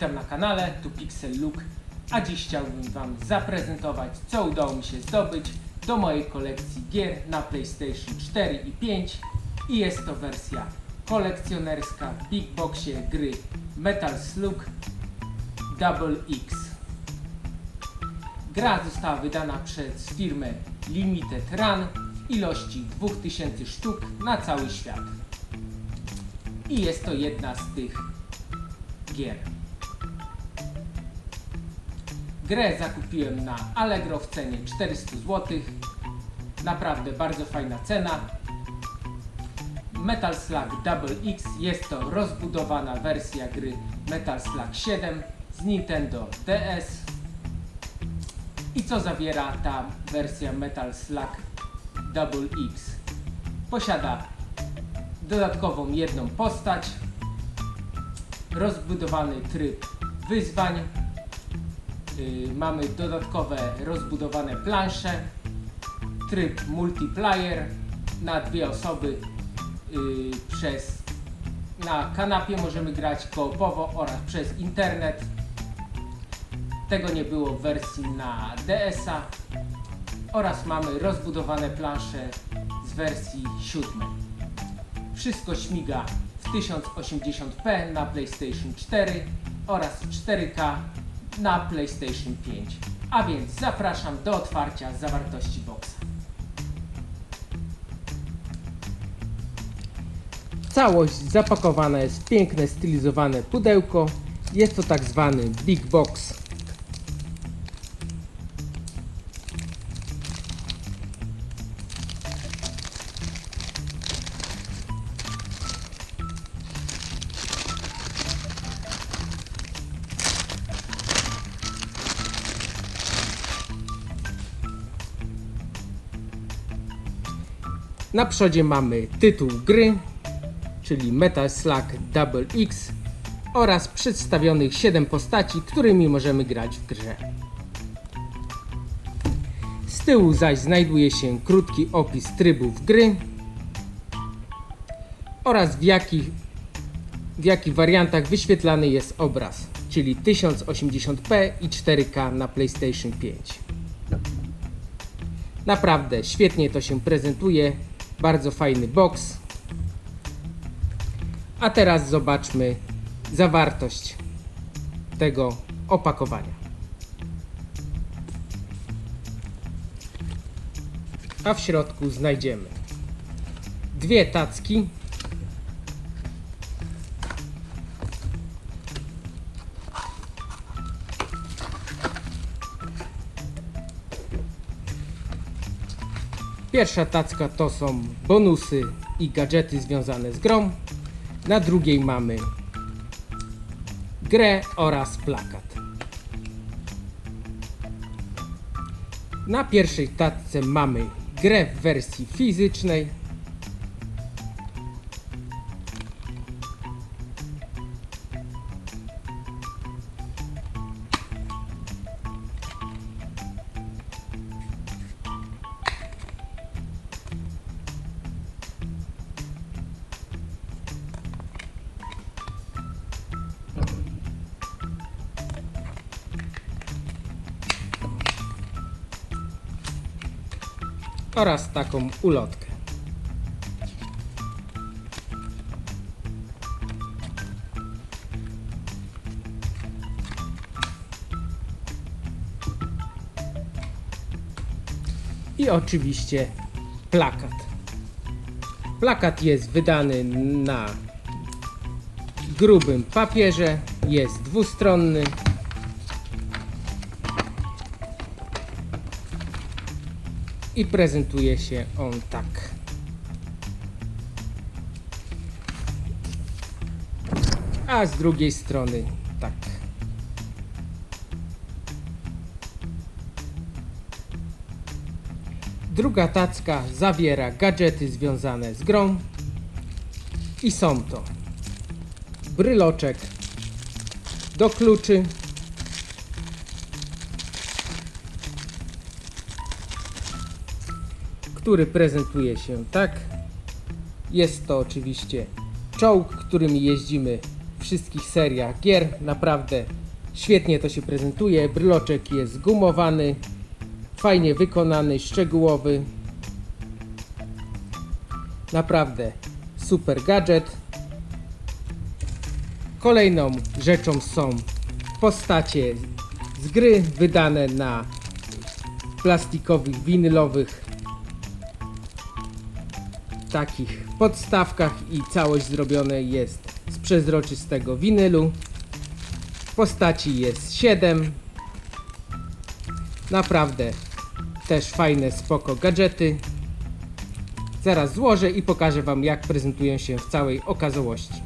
Witam na kanale, tu Pixel Look, a dziś chciałbym Wam zaprezentować, co udało mi się zdobyć do mojej kolekcji gier na PlayStation 4 i 5 i jest to wersja kolekcjonerska w Big Boxie gry Metal Slug Double X. Gra została wydana przez firmę Limited Run w ilości 2000 sztuk na cały świat. I jest to jedna z tych gier. Grę zakupiłem na Allegro w cenie 400 zł. Naprawdę bardzo fajna cena. Metal Slug Double X jest to rozbudowana wersja gry Metal Slug 7 z Nintendo DS. I co zawiera ta wersja Metal Slug Double X? Posiada dodatkową jedną postać, rozbudowany tryb wyzwań, mamy dodatkowe rozbudowane plansze, tryb multiplayer na dwie osoby yy, przez na kanapie możemy grać koopowo oraz przez internet. Tego nie było w wersji na DS-a oraz mamy rozbudowane plansze z wersji siódmej. Wszystko śmiga w 1080p na PlayStation 4 oraz 4K na PlayStation 5. A więc zapraszam do otwarcia zawartości boxa. Całość zapakowana jest w piękne stylizowane pudełko. Jest to tak zwany Big Box. Na przodzie mamy tytuł gry, czyli Metal Slug Double X oraz przedstawionych 7 postaci, którymi możemy grać w grze. Z tyłu zaś znajduje się krótki opis trybów gry oraz w jakich, w jakich wariantach wyświetlany jest obraz, czyli 1080p i 4K na PlayStation 5. Naprawdę świetnie to się prezentuje. Bardzo fajny box. A teraz zobaczmy zawartość tego opakowania. A w środku znajdziemy dwie tacki. Pierwsza tacka to są bonusy i gadżety związane z grą. Na drugiej mamy grę oraz plakat. Na pierwszej tacce mamy grę w wersji fizycznej. Oraz taką ulotkę. I oczywiście plakat. Plakat jest wydany na grubym papierze, jest dwustronny. I prezentuje się on tak. A z drugiej strony tak. Druga tacka zawiera gadżety związane z grą i są to bryloczek do kluczy który prezentuje się tak. Jest to oczywiście czołg, którym jeździmy w wszystkich seriach gier. Naprawdę świetnie to się prezentuje. Bryloczek jest gumowany, fajnie wykonany, szczegółowy. Naprawdę super gadżet. Kolejną rzeczą są postacie z gry wydane na plastikowych, winylowych takich podstawkach i całość zrobione jest z przezroczystego winylu. Postaci jest 7. Naprawdę też fajne, spoko gadżety. Zaraz złożę i pokażę Wam jak prezentują się w całej okazałości.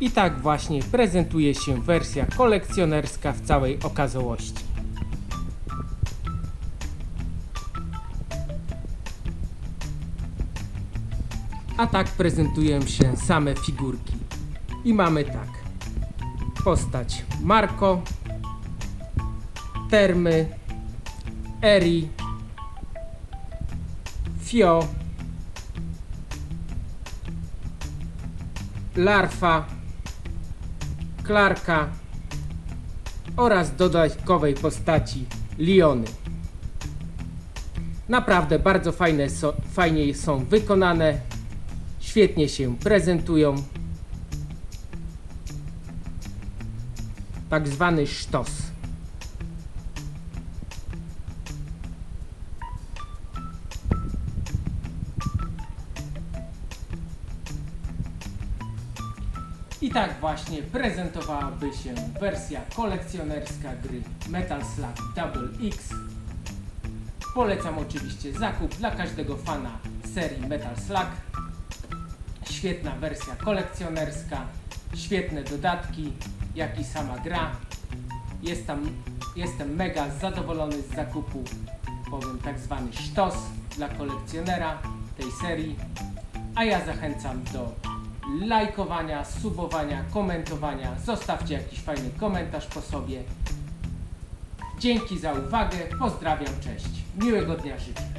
I tak właśnie prezentuje się wersja kolekcjonerska w całej okazałości. A tak prezentują się same figurki. I mamy tak. Postać Marko, Termy, Eri, Fio, Larfa, Klarka oraz dodatkowej postaci Liony. Naprawdę bardzo fajne so, fajnie są wykonane, świetnie się prezentują. Tak zwany sztos. I tak właśnie prezentowałaby się wersja kolekcjonerska gry Metal Slug Double X. Polecam oczywiście zakup dla każdego fana serii Metal Slug. Świetna wersja kolekcjonerska, świetne dodatki, jak i sama gra. Jest tam, jestem mega zadowolony z zakupu, powiem tak zwany sztos dla kolekcjonera tej serii. A ja zachęcam do lajkowania, subowania, komentowania. Zostawcie jakiś fajny komentarz po sobie. Dzięki za uwagę, pozdrawiam, cześć. Miłego dnia życzę.